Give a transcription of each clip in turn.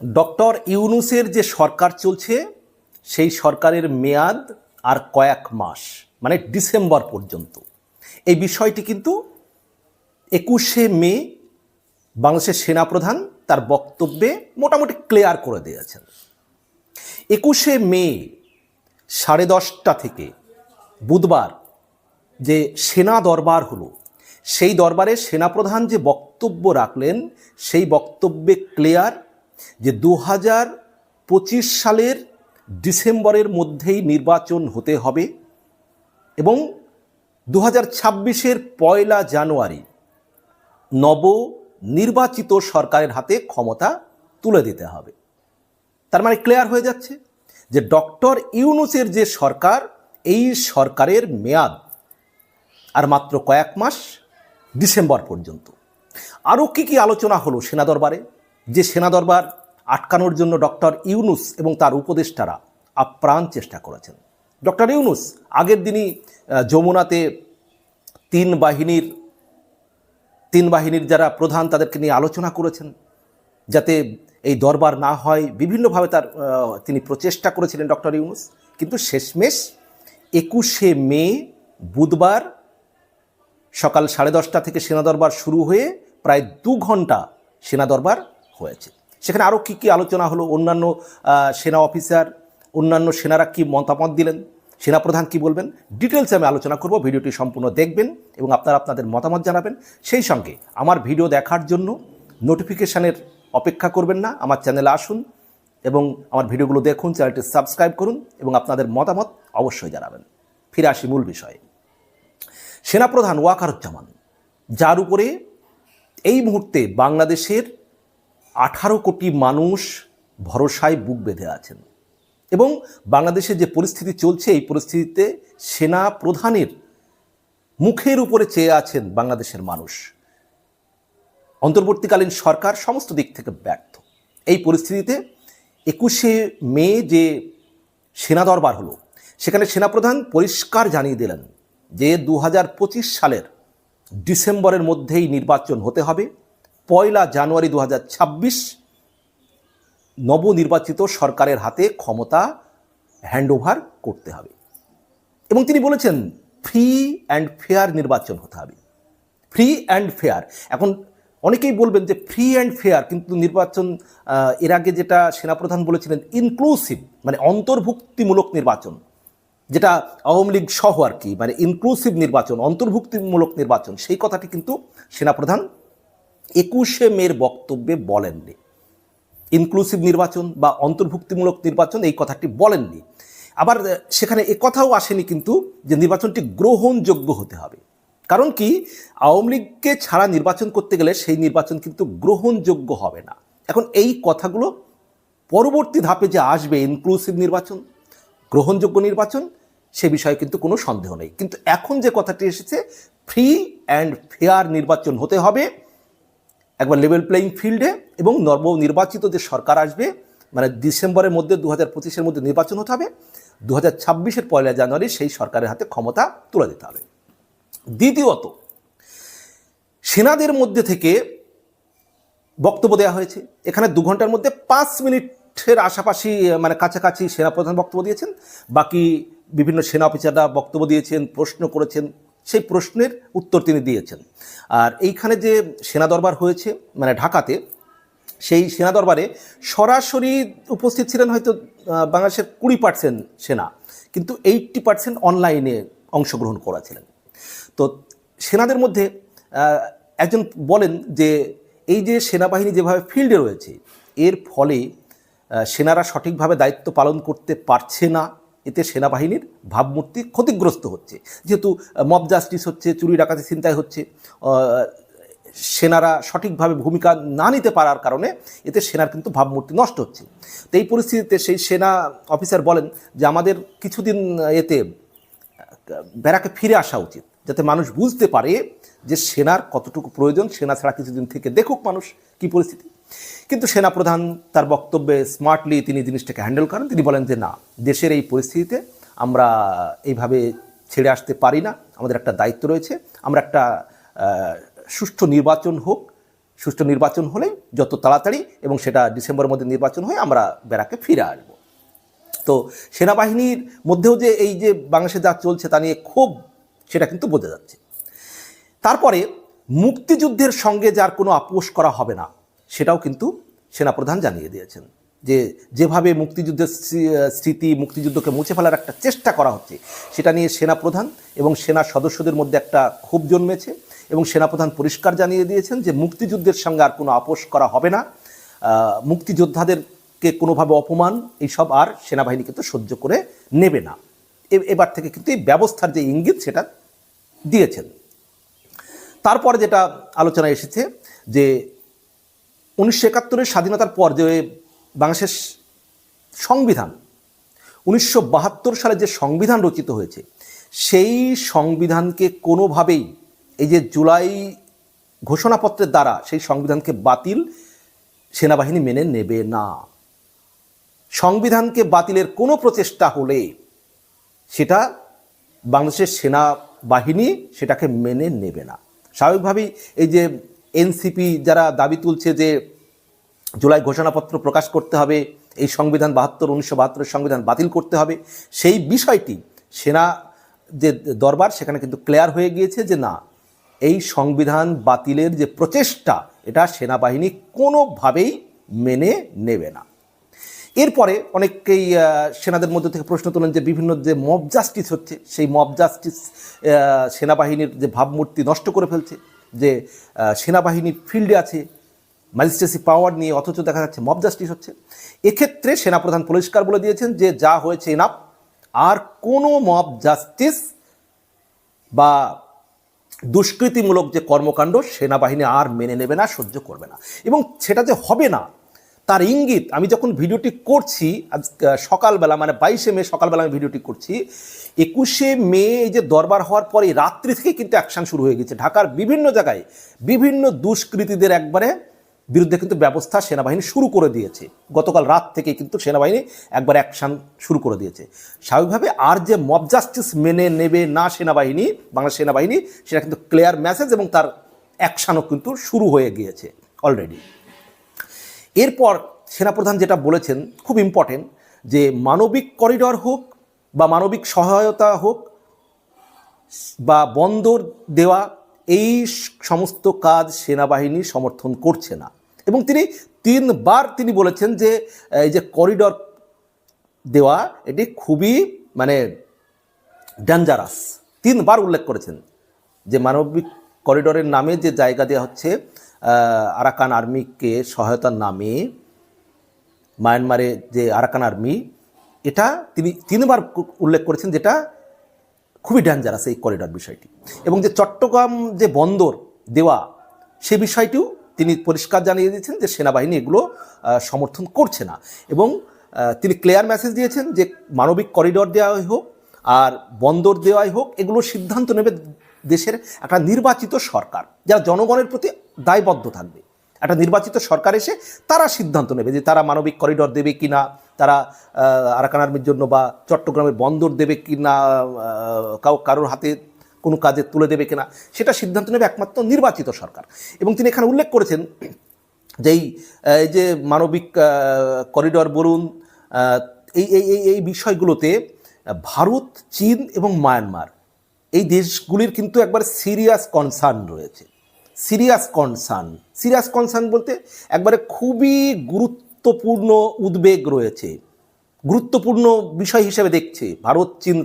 Doctor ইউনুসের যে সরকার চলছে, সেই সরকারের মেয়াদ আর কয়েক মাস মানে ডিসেম্বর পর্যন্ত। এই বিষয়টি কিন্তু একুশে মে বাংলাদেশের সেনাপ্রধান তার বক্তব্যে মোটামুটি ক্লিয়ার করে দিয়েছেন। একুশে মে সাড়ে দশটা থেকে বুধবার যে সেনা দরবার হলো, সেই দরবারে সেনাপ্রধান যে বক্তব্য রাখলেন, সেই বক্তব্যে ক্লিয়ার যে দু হাজার পঁচিশ সালের ডিসেম্বরের মধ্যেই নির্বাচন হতে হবে এবং দু হাজার ছাব্বিশের পয়লা জানুয়ারি নব নির্বাচিত সরকারের হাতে ক্ষমতা তুলে দিতে হবে। তার মানে ক্লিয়ার হয়ে যাচ্ছে যে ডক্টর ইউনুসের যে সরকার, এই সরকারের মেয়াদ আর মাত্র কয়েক মাস ডিসেম্বর পর্যন্ত। আরও কী কী আলোচনা হলো সেনা দরবারে? যে সেনা দরবার আটকানোর জন্য ডক্টর ইউনুস এবং তার উপদেষ্টারা আপ্রাণ চেষ্টা করেছেন। ডক্টর ইউনুস আগের দিনই যমুনাতে তিন বাহিনীর তিন বাহিনীর যারা প্রধান তাদেরকে নিয়ে আলোচনা করেছেন, যাতে এই দরবার না হয়। বিভিন্নভাবে তার তিনি প্রচেষ্টা করেছিলেন ডক্টর ইউনুস। কিন্তু শেষমেশ একুশে মে বুধবার সকাল সাড়ে দশটা থেকে সেনা দরবার শুরু হয়ে প্রায় দু ঘণ্টা সেনা দরবার হয়েছে। সেখানে আরও কী কী আলোচনা হলো? অন্যান্য সেনা অফিসার, অন্যান্য সেনারা কি মতামত দিলেন? সেনাপ্রধান কি বলবেন? ডিটেলসে আমি আলোচনা করব, ভিডিওটি সম্পূর্ণ দেখবেন এবং আপনারা আপনাদের মতামত জানাবেন। সেই সঙ্গে আমার ভিডিও দেখার জন্য নোটিফিকেশানের অপেক্ষা করবেন না, আমার চ্যানেলে আসুন এবং আমার ভিডিওগুলো দেখুন, চ্যানেলটি সাবস্ক্রাইব করুন এবং আপনাদের মতামত অবশ্যই জানাবেন। ফিরে আসি মূল বিষয়ে। সেনাপ্রধান ওয়াকারুজ্জামান, যার উপরে এই মুহূর্তে বাংলাদেশের আঠারো কোটি মানুষ ভরসায় বুক বেঁধে আছেন। এবং বাংলাদেশে যে পরিস্থিতি চলছে, এই পরিস্থিতিতে সেনা প্রধানের মুখের উপরে চেয়ে আছেন বাংলাদেশের মানুষ। অন্তর্বর্তীকালীন সরকার সমস্ত দিক থেকে ব্যর্থ। এই পরিস্থিতিতে একুশে মে যে সেনা দরবার হলো, সেখানে সেনাপ্রধান পরিষ্কার জানিয়ে দিলেন যে দু হাজার পঁচিশ সালের ডিসেম্বরের মধ্যেই নির্বাচন হতে হবে। পয়লা জানুয়ারি দু হাজার ছাব্বিশ নবনির্বাচিত সরকারের হাতে ক্ষমতা হ্যান্ডওভার করতে হবে। এবং তিনি বলেছেন, ফ্রি অ্যান্ড ফেয়ার নির্বাচন হতে হবে। Free and fair. এখন অনেকেই বলবেন যে ফ্রি অ্যান্ড ফেয়ার, কিন্তু নির্বাচন এর আগে যেটা সেনাপ্রধান বলেছিলেন ইনক্লুসিভ মানে অন্তর্ভুক্তিমূলক নির্বাচন, যেটা আওয়ামী লীগ সহ আর কি মানে ইনক্লুসিভ নির্বাচন, অন্তর্ভুক্তিমূলক নির্বাচন, সেই কথাটি কিন্তু সেনাপ্রধান একুশে মের বক্তব্যে বলেননি। ইনক্লুসিভ নির্বাচন বা অন্তর্ভুক্তিমূলক নির্বাচন এই কথাটি বলেননি। আবার সেখানে এ কথাও আসেনি কিন্তু যে নির্বাচনটি গ্রহণযোগ্য হতে হবে। কারণ কি? আওয়ামী লীগকে ছাড়া নির্বাচন করতে গেলে সেই নির্বাচন কিন্তু গ্রহণযোগ্য হবে না। এখন এই কথাগুলো পরবর্তী ধাপে যে আসবে ইনক্লুসিভ নির্বাচন, গ্রহণযোগ্য নির্বাচন, সে বিষয়ে কিন্তু কোনো সন্দেহ নেই। কিন্তু এখন যে কথাটি এসেছে ফ্রি অ্যান্ড ফেয়ার নির্বাচন হতে হবে। একবার লেভেল প্লেইং ফিল্ডে এবং নবনির্বাচিত যে সরকার আসবে মানে ডিসেম্বরের মধ্যে দু হাজার পঁচিশের মধ্যে নির্বাচন হতে হবে দু হাজার ছাব্বিশের পয়লা জানুয়ারি সেই সরকারের হাতে ক্ষমতা তুলে দিতে হবে। দ্বিতীয়ত, সেনাদের মধ্যে থেকে বক্তব্য দেওয়া হয়েছে, এখানে দু ঘণ্টার মধ্যে পাঁচ মিনিটের আশাপাশি মানে কাছাকাছি সেনাপ্রধান বক্তব্য দিয়েছেন, বাকি বিভিন্ন সেনা অফিসাররা বক্তব্য দিয়েছেন, প্রশ্ন করেছেন সেই প্রশ্নের উত্তর তিনি দিয়েছেন। আর এইখানে যে সেনা দরবার হয়েছে মানে ঢাকাতে, সেই সেনা দরবারে সরাসরি উপস্থিত ছিলেন হয়তো বাংলাদেশের কুড়ি পার্সেন্ট সেনা, কিন্তু এইটটি পার্সেন্ট অনলাইনে অংশগ্রহণ করেছিলেন। তো সেনাদের মধ্যে একজন বলেন যে এই যে সেনাবাহিনী যেভাবে ফিল্ডে রয়েছে, এর ফলে সেনারা সঠিকভাবে দায়িত্ব পালন করতে পারছে না এতে সেনাবাহিনীর ভাবমূর্তি ক্ষতিগ্রস্ত হচ্ছে। যেহেতু মব জাস্টিস হচ্ছে, চুরি ডাকাতি চিন্তায় হচ্ছে সেনারা সঠিকভাবে ভূমিকা না নিতে পারার কারণে এতে সেনার কিন্তু ভাবমূর্তি নষ্ট হচ্ছে। তো এই পরিস্থিতিতে সেই সেনা অফিসার বলেন যে, আমাদের কিছুদিন এতে বেড়াকে ফিরে আসা উচিত, যাতে মানুষ বুঝতে পারে যে সেনার কতটুকু প্রয়োজন, সেনা ছাড়া কিছুদিন থেকে দেখুক মানুষ কি পরিস্থিতি। কিন্তু সেনাপ্রধান তার বক্তব্যে স্মার্টলি তিনি জিনিসটাকে হ্যান্ডেল করেন। তিনি বলেন যে, না, দেশের এই পরিস্থিতিতে আমরা এইভাবে ছেড়ে আসতে পারি না। আমাদের একটা দায়িত্ব রয়েছে। আমরা একটা সুষ্ঠু নির্বাচন হোক। সুষ্ঠু নির্বাচন হলে যত তাড়াতাড়ি এবং সেটা ডিসেম্বরের মধ্যে নির্বাচন হয়ে আমরা বেড়াকে ফিরে আসব। তো সেনাবাহিনীর মধ্যেও যে এই যে বাংলাদেশে যা চলছে তা নিয়ে খুব সেটা কিন্তু বোঝা যাচ্ছে। তারপরে মুক্তিযুদ্ধের সঙ্গে যার কোনো আপোষ করা হবে না। সেটাও কিন্তু সেনাপ্রধান জানিয়ে দিয়েছেন যে যেভাবে মুক্তিযুদ্ধের স্মৃ- স্মৃতি, মুক্তিযুদ্ধকে মুছে ফেলার একটা চেষ্টা করা হচ্ছে, সেটা নিয়ে সেনাপ্রধান এবং সেনা সদস্যদের মধ্যে একটা ক্ষোভ জন্মেছে এবং সেনাপ্রধান পরিষ্কার জানিয়ে দিয়েছেন যে মুক্তিযুদ্ধের সঙ্গে আর কোনো আপোষ করা হবে না। মুক্তিযোদ্ধাদেরকে কোনোভাবে অপমান, এইসব আর সেনাবাহিনী কিন্তু সহ্য করে নেবে না। এবার থেকে কিন্তু এই ব্যবস্থার যে ইঙ্গিত, সেটা দিয়েছেন। তারপরে যেটা আলোচনায় এসেছে যে উনিশশো একাত্তরের স্বাধীনতার পর যে বাংলাদেশের সংবিধান, উনিশশো বাহাত্তর সালে যে সংবিধান রচিত হয়েছে, সেই সংবিধানকে কোনোভাবেই এই যে জুলাই ঘোষণাপত্রের দ্বারা সেই সংবিধানকে বাতিল সেনাবাহিনী মেনে নেবে না। সংবিধানকে বাতিলের কোনো প্রচেষ্টা হলে সেটা বাংলাদেশের সেনাবাহিনী সেটাকে মেনে নেবে না। স্বাভাবিকভাবেই এই যে এনসিপি যারা দাবি তুলছে যে জুলাই ঘোষণাপত্র প্রকাশ করতে হবে, এই সংবিধান বাহাত্তর, উনিশশো বাহাত্তরের সংবিধান বাতিল করতে হবে, সেই বিষয়টি সেনা যে দরবার সেখানে কিন্তু ক্লিয়ার হয়ে গিয়েছে যে না, এই সংবিধান বাতিলের যে প্রচেষ্টা, এটা সেনাবাহিনী কোনোভাবেই মেনে নেবে না। এরপরে অনেকেই সেনাদের মধ্যে থেকে প্রশ্ন তোলেন যে বিভিন্ন যে মব জাস্টিস হচ্ছে, সেই মব জাস্টিস সেনাবাহিনীর যে ভাবমূর্তি নষ্ট করে ফেলছে। যে সেনাবাহিনী ফিল্ডে আছে ম্যাজিস্ট্রেসি পাওয়ার নিয়ে অথচ দেখা যাচ্ছে মব জাস্টিস হচ্ছে। এক্ষেত্রে সেনাপ্রধান পরিষ্কার বলে দিয়েছেন যে, যা হয়েছে এনাফ আর কোনো মব জাস্টিস বা দুষ্কৃতিমূলক যে কর্মকাণ্ড, সেনাবাহিনী আর মেনে নেবে না, সহ্য করবে না। এবং সেটা যে হবে না তার ইঙ্গিত, আমি যখন ভিডিওটি করছি, আজ সকালবেলা মানে বাইশে মে সকালবেলা আমি ভিডিওটি করছি, একুশে মে যে দরবার হওয়ার পরে রাত্রি থেকে কিন্তু অ্যাকশন শুরু হয়ে গেছে। ঢাকার বিভিন্ন জায়গায় বিভিন্ন দুষ্কৃতীদের একবারে বিরুদ্ধে কিন্তু ব্যবস্থা সেনাবাহিনী শুরু করে দিয়েছে। গতকাল রাত থেকে কিন্তু সেনাবাহিনী একবার অ্যাকশন শুরু করে দিয়েছে। স্বাভাবিকভাবে আর যে মব জাস্টিস মেনে নেবে না সেনাবাহিনী বাংলা সেনাবাহিনী, সেটা কিন্তু ক্লিয়ার মেসেজ এবং তার অ্যাকশানও কিন্তু শুরু হয়ে গিয়েছে অলরেডি। এরপর সেনাপ্রধান যেটা বলেছেন খুব ইম্পর্টেন্ট যে মানবিক করিডর হোক বা মানবিক সহায়তা হোক বা বন্দর দেওয়া, এই সমস্ত কাজ সেনাবাহিনী সমর্থন করছে না। এবং তিনি তিনবার তিনি বলেছেন যে, এই যে করিডর দেওয়া, এটি খুবই মানে ডেঞ্জারাস তিনবার উল্লেখ করেছেন যে মানবিক করিডরের নামে যে জায়গা দেওয়া হচ্ছে আরাকান আর্মিকে সহায়তার নামে মায়ানমারে যে আরাকান আর্মি, এটা তিনি তিনবার উল্লেখ করেছেন যেটা খুবই ডেঞ্জারাস এই করিডর বিষয়টি। এবং যে চট্টগ্রাম যে বন্দর দেওয়া, সে বিষয়টিও তিনি পরিষ্কার জানিয়ে দিয়েছেন যে সেনাবাহিনী এগুলো সমর্থন করছে না। এবং তিনি ক্লিয়ার মেসেজ দিয়েছেন যে মানবিক করিডর দেওয়াই হোক আর বন্দর দেওয়াই হোক, এগুলো সিদ্ধান্ত নেবে দেশের একটা নির্বাচিত সরকার, যারা জনগণের প্রতি দায়বদ্ধ থাকবে। একটা নির্বাচিত সরকার এসে তারা সিদ্ধান্ত নেবে যে তারা মানবিক করিডর দেবে কি না তারা আরাকান আর্মির জন্য বা চট্টগ্রামের বন্দর দেবে কি না কাউ, কারোর হাতে কোনো কাজে তুলে দেবে কিনা, সেটা সিদ্ধান্ত নেবে একমাত্র নির্বাচিত সরকার। এবং তিনি এখানে উল্লেখ করেছেন যে এই যে মানবিক করিডর বলুন এই এই এই বিষয়গুলোতে ভারত, চীন এবং মায়ানমার এই দেশগুলির কিন্তু একবার সিরিয়াস কনসার্ন রয়েছে। Serious concern. সিরিয়াস কনসার্ন বলতে একবারে খুবই গুরুত্বপূর্ণ উদ্বেগ রয়েছে। গুরুত্বপূর্ণ বিষয় হিসেবে দেখছে ভারত, চীন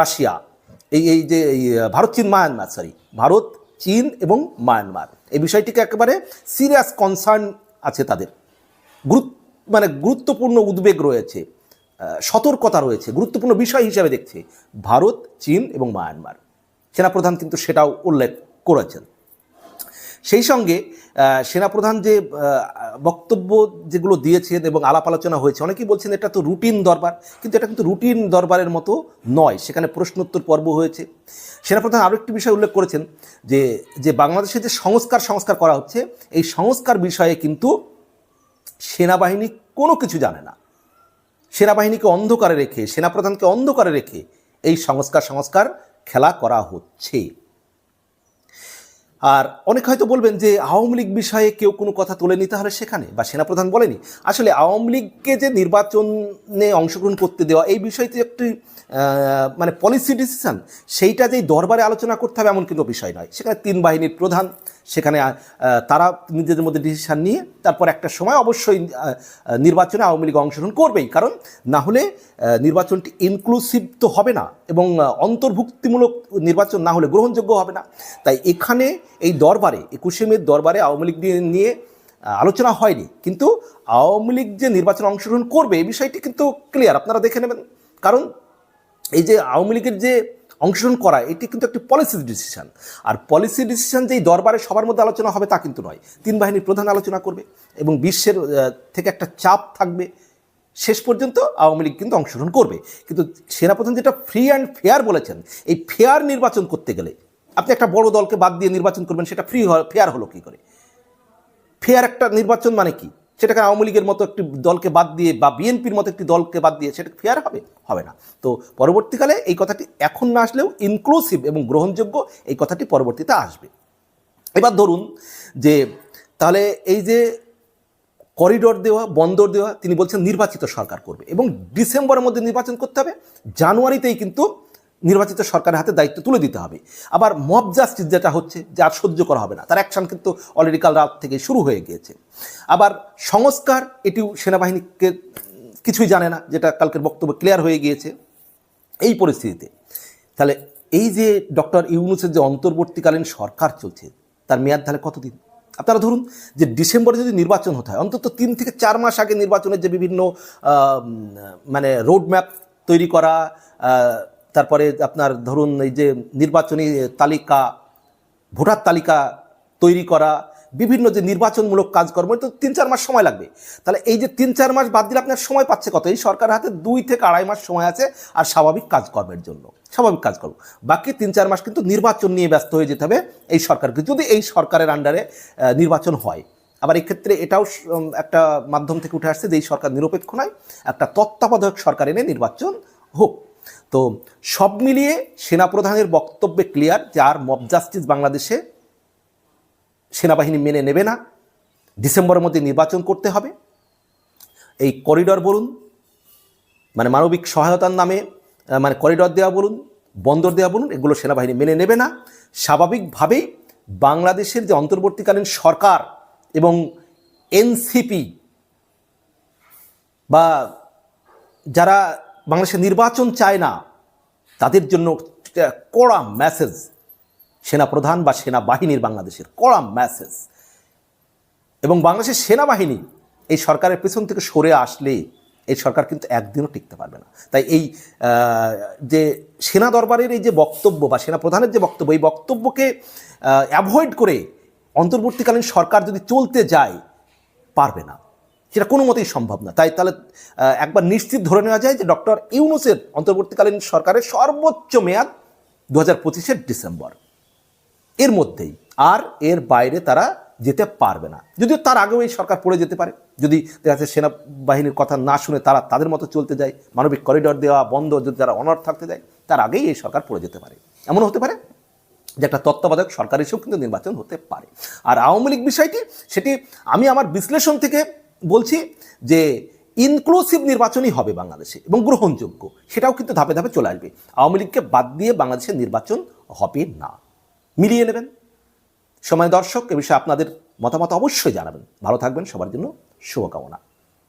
রাশিয়া। এই এই যে ভারত, চীন, মায়ানমার সরি ভারত, চীন এবং মায়ানমার। এই বিষয়টিকে একেবারে সিরিয়াস কনসার্ন আছে তাদের। গুরুত্ব মানে গুরুত্বপূর্ণ উদ্বেগ রয়েছে। সতর্কতা রয়েছে, গুরুত্বপূর্ণ বিষয় হিসাবে দেখছে। ভারত, চীন এবং মায়ানমার। সেনাপ্রধান কিন্তু সেটাও উল্লেখ করেছেন। সেই সঙ্গে সেনাপ্রধান যে বক্তব্য যেগুলো দিয়েছেন এবং আলাপ আলোচনা হয়েছে, অনেকেই বলছেন এটা তো রুটিন দরবার, কিন্তু এটা কিন্তু রুটিন দরবারের মতো নয়। সেখানে প্রশ্নোত্তর পর্ব হয়েছে। সেনাপ্রধান আরও একটি বিষয় উল্লেখ করেছেন যে যে বাংলাদেশে যে সংস্কার সংস্কার করা হচ্ছে, এই সংস্কার বিষয়ে কিন্তু সেনাবাহিনী কোনো কিছু জানে না। সেনাবাহিনীকে অন্ধকারে রেখে সেনাপ্রধানকে অন্ধকারে রেখে এই সংস্কার সংস্কার খেলা করা হচ্ছে। আর অনেক হয়তো বলবেন যে আওয়ামী লীগ বিষয়ে কেউ কোনো কথা তোলেনি তাহলে সেখানে, বা সেনাপ্রধান বলেনি। আসলে আওয়ামী লীগকে যে নির্বাচনে অংশগ্রহণ করতে দেওয়া, এই বিষয়টি একটি মানে পলিসি ডিসিশন সেইটা যেই দরবারে আলোচনা করতে হবে এমন কিন্তু বিষয় নয়। সেখানে তিন বাহিনীর প্রধান, সেখানে তারা নিজেদের মধ্যে ডিসিশান নিয়ে, তারপর একটা সময় অবশ্যই নির্বাচনে আওয়ামী লীগ অংশগ্রহণ করবেই। কারণ না হলে নির্বাচনটি ইনক্লুসিভ তো হবে না এবং অন্তর্ভুক্তিমূলক নির্বাচন না হলে গ্রহণযোগ্য হবে না। তাই এখানে এই দরবারে, একুশে মের দরবারে আওয়ামী লীগ নিয়ে- নিয়ে আলোচনা হয়নি। কিন্তু আওয়ামী লীগ যে নির্বাচনে অংশগ্রহণ করবে, এই বিষয়টি কিন্তু ক্লিয়ার আপনারা দেখে নেবেন। কারণ এই যে আওয়ামী লীগের যে অংশগ্রহণ করা, এটি কিন্তু একটি পলিসি ডিসিশন আর পলিসি ডিসিশন যেই দরবারে সবার মধ্যে আলোচনা হবে তা কিন্তু নয়। তিন বাহিনীর প্রধান আলোচনা করবে এবং বিশ্বের থেকে একটা চাপ থাকবে। শেষ পর্যন্ত আওয়ামী লীগ কিন্তু অংশগ্রহণ করবে। কিন্তু সেনাপ্রধান যেটা ফ্রি অ্যান্ড ফেয়ার বলেছেন, এই ফেয়ার নির্বাচন করতে গেলে আপনি একটা বড় দলকে বাদ দিয়ে নির্বাচন করবেন, সেটা ফ্রি ফেয়ার হলো কী করে? ফেয়ার একটা নির্বাচন মানে কি? সেটাকে আওয়ামী লীগের মতো একটি দলকে বাদ দিয়ে বা বিএনপির মতো একটি দলকে বাদ দিয়ে সেটা ফেয়ার হবে? হবে না। তো পরবর্তীকালে এই কথাটি এখন না আসলেও ইনক্লুসিভ এবং গ্রহণযোগ্য এই কথাটি পরবর্তীতে আসবে। এবার ধরুন যে তাহলে এই যে করিডোর দেওয়া, বন্দর দেওয়া, তিনি বলছেন নির্বাচিত সরকার করবে এবং ডিসেম্বরের মধ্যে নির্বাচন করতে হবে। জানুয়ারিতেই কিন্তু নির্বাচিত সরকারের হাতে দায়িত্ব তুলে দিতে হবে। আবার মব জাস্টিস যেটা হচ্ছে, যা আর সহ্য করা হবে না। তার অ্যাকশন কিন্তু অলরেডি কাল রাত থেকে শুরু হয়ে গিয়েছে। আবার সংস্কার, এটিও সেনাবাহিনীকে কিছুই জানে না, যেটা কালকের বক্তব্য ক্লিয়ার হয়ে গিয়েছে। এই পরিস্থিতিতে, তাহলে এই যে ডক্টর ইউনুসের যে অন্তর্বর্তীকালীন সরকার চলছে, তার মেয়াদ তাহলে কতদিন? আপনারা ধরুন যে ডিসেম্বরে যদি নির্বাচন হতে হয়, অন্তত তিন থেকে চার মাস আগে নির্বাচনের যে বিভিন্ন মানে রোড ম্যাপ তৈরি করা তারপরে আপনার ধরুন এই যে নির্বাচনী তালিকা, ভোটার তালিকা তৈরি করা, বিভিন্ন যে নির্বাচনমূলক কাজকর্ম, তো তিন চার মাস সময় লাগবে। তাহলে এই যে তিন চার মাস বাদ দিলে আপনার সময় পাচ্ছে কত? এই সরকার হাতে দুই থেকে আড়াই মাস সময় আছে আর স্বাভাবিক কাজকর্মের জন্য, স্বাভাবিক কাজকর্ম। বাকি তিন চার মাস কিন্তু নির্বাচন নিয়ে ব্যস্ত হয়ে যেতে হবে এই সরকারকে, যদি এই সরকারের আন্ডারে নির্বাচন হয়। আবার এক্ষেত্রে এটাও একটা মাধ্যম থেকে উঠে আসছে যে এই সরকার নিরপেক্ষ নয়, একটা তত্ত্বাবধায়ক সরকার এনে নির্বাচন হোক। তো সব মিলিয়ে সেনাপ্রধানের বক্তব্যে ক্লিয়ার যে আর মব জাস্টিস বাংলাদেশে সেনাবাহিনী মেনে নেবে না। ডিসেম্বরের মধ্যে নির্বাচন করতে হবে। এই করিডর বলুন মানে মানবিক সহায়তার নামে মানে করিডর দেওয়া বলুন, বন্দর দেওয়া বলুন, এগুলো সেনাবাহিনী মেনে নেবে না। স্বাভাবিকভাবেই বাংলাদেশের যে অন্তর্বর্তীকালীন সরকার এবং এনসিপি বা যারা বাংলাদেশের নির্বাচন চায় না, তাদের জন্য কড়া মেসেজ সেনাপ্রধান বা সেনাবাহিনীর বাংলাদেশের কড়া মেসেজ এবং বাংলাদেশের সেনাবাহিনী এই সরকারের পেছন থেকে সরে আসলে এই সরকার কিন্তু একদিনও টিকতে পারবে না। তাই এই যে সেনা দরবারের এই যে বক্তব্য বা সেনা প্রধানের যে বক্তব্য, এই বক্তব্যকে অ্যাভয়েড করে অন্তর্বর্তীকালীন সরকার যদি চলতে যায়, পারবে না। সেটা কোনো মতেই সম্ভব না। তাই তাহলে একবার নিশ্চিত ধরে নেওয়া যায় যে ডক্টর ইউনুসের অন্তর্বর্তীকালীন সরকারের সর্বোচ্চ মেয়াদ দু হাজার পঁচিশের ডিসেম্বর। এর মধ্যেই, আর এর বাইরে তারা যেতে পারবে না। যদিও তার আগেও এই সরকার পড়ে যেতে পারে। যদি দেখা যাচ্ছে সেনাবাহিনীর কথা না শুনে তারা তাদের মতো চলতে যায়, মানবিক করিডর দেওয়া বন্ধ, যদি তারা অনর থাকতে যায়, তার আগেই এই সরকার পড়ে যেতে পারে। এমন হতে পারে যে একটা তত্ত্বাবধায়ক সরকার হিসেবেও কিন্তু নির্বাচন হতে পারে। আর আওয়ামী লীগ বিষয়টি, সেটি আমি আমার বিশ্লেষণ থেকে বলছি যে ইনক্লুসিভ নির্বাচনই হবে বাংলাদেশে এবং গ্রহণযোগ্য। সেটাও কিন্তু ধাপে ধাপে চলে আসবে। আওয়ামী লীগকে বাদ দিয়ে বাংলাদেশের নির্বাচন হবে না। মিলিয়ে নেবেন। সময় দর্শক, এ বিষয়ে আপনাদের মতামত অবশ্যই জানাবেন। ভালো থাকবেন। সবার জন্য শুভকামনা।